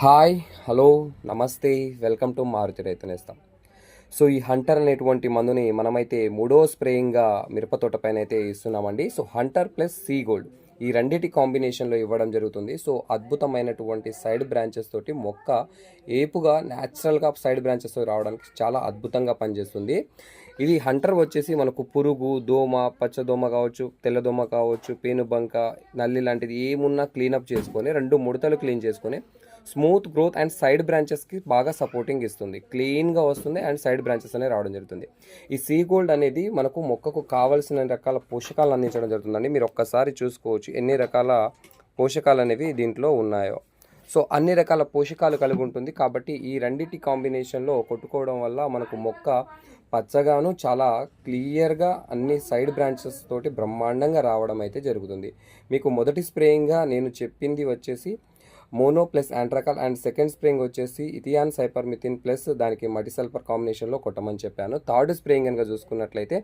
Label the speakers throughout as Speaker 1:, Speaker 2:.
Speaker 1: Hi hello నమస్తే welcome to Maruti రైతు so ఈ హంటర్ అనేటువంటి మందుని మనమైతే మూడో స్ప్రేయింగ్గా మిరప తోట పైన అయితే ఇస్తున్నామండి. So hunter plus C gold. ఈ రెండిటి కాంబినేషన్లో ఇవ్వడం జరుగుతుంది. సో అద్భుతమైనటువంటి సైడ్ బ్రాంచెస్ తోటి మొక్క ఏపుగా న్యాచురల్గా సైడ్ బ్రాంచెస్ రావడానికి చాలా అద్భుతంగా పనిచేస్తుంది. ఇది హంటర్ వచ్చేసి మనకు పురుగు దోమ పచ్చదోమ కావచ్చు తెల్లదోమ కావచ్చు పేనుబంక నల్లి లాంటిది ఏమున్నా క్లీనప్ చేసుకొని రెండు ముడతలు క్లీన్ చేసుకొని స్మూత్ గ్రోత్ అండ్ సైడ్ బ్రాంచెస్కి బాగా సపోర్టింగ్ ఇస్తుంది. క్లీన్గా వస్తుంది అండ్ సైడ్ బ్రాంచెస్ అనేవి రావడం జరుగుతుంది. ఈ సీ గోల్డ్ అనేది మనకు మొక్కకు కావాల్సిన రకాల పోషకాలు అందించడం జరుగుతుందండి. మీరు ఒక్కసారి చూసుకోవచ్చు. చూసుకోవచ్చు ఎన్ని రకాల పోషకాలు అనేవి దీంట్లో ఉన్నాయో. సో అన్ని రకాల పోషకాలు కలిగి ఉంటుంది. కాబట్టి ఈ రెండింటి కాంబినేషన్లో కొట్టుకోవడం వల్ల మనకు మొక్క పచ్చగాను చాలా క్లియర్గా అన్ని సైడ్ బ్రాంచెస్ తోటి బ్రహ్మాండంగా రావడం అయితే జరుగుతుంది. మీకు మొదటి స్ప్రేయింగ్గా నేను చెప్పింది వచ్చేసి mono plus Antracol and second spraying వచ్చేసి ఇథియాన్ సైపర్మిథిన్ ప్లస్ దానికి మటి సల్ఫర్ కాంబినేషన్లో కొట్టమని చెప్పాను. థర్డ్ స్ప్రేయింగ్ కనుక చూసుకున్నట్లయితే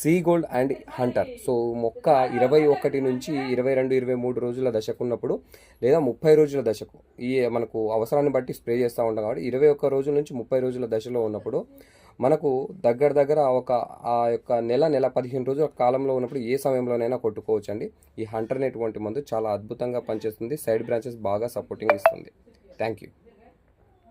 Speaker 1: C gold and hunter. So మొక్క ఇరవై ఒకటి నుంచి ఇరవై రెండు ఇరవై మూడు రోజుల దశకు ఉన్నప్పుడు లేదా ముప్పై రోజుల దశకు ఈ మనకు అవసరాన్ని బట్టి స్ప్రే చేస్తూ ఉంటాం కాబట్టి ఇరవై ఒక్క రోజుల నుంచి ముప్పై రోజుల దశలో ఉన్నప్పుడు మనకు దగ్గర దగ్గర ఒక ఆ యొక్క నెల నెల పదిహేను రోజుల కాలంలో ఉన్నప్పుడు ఏ సమయంలోనైనా కొట్టుకోవచ్చు అండి ఈ హంటర్ అనేటువంటి మందు చాలా అద్భుతంగా పనిచేస్తుంది. సైడ్ బ్రాంచెస్ బాగా సపోర్టింగ్ ఇస్తుంది. Thank you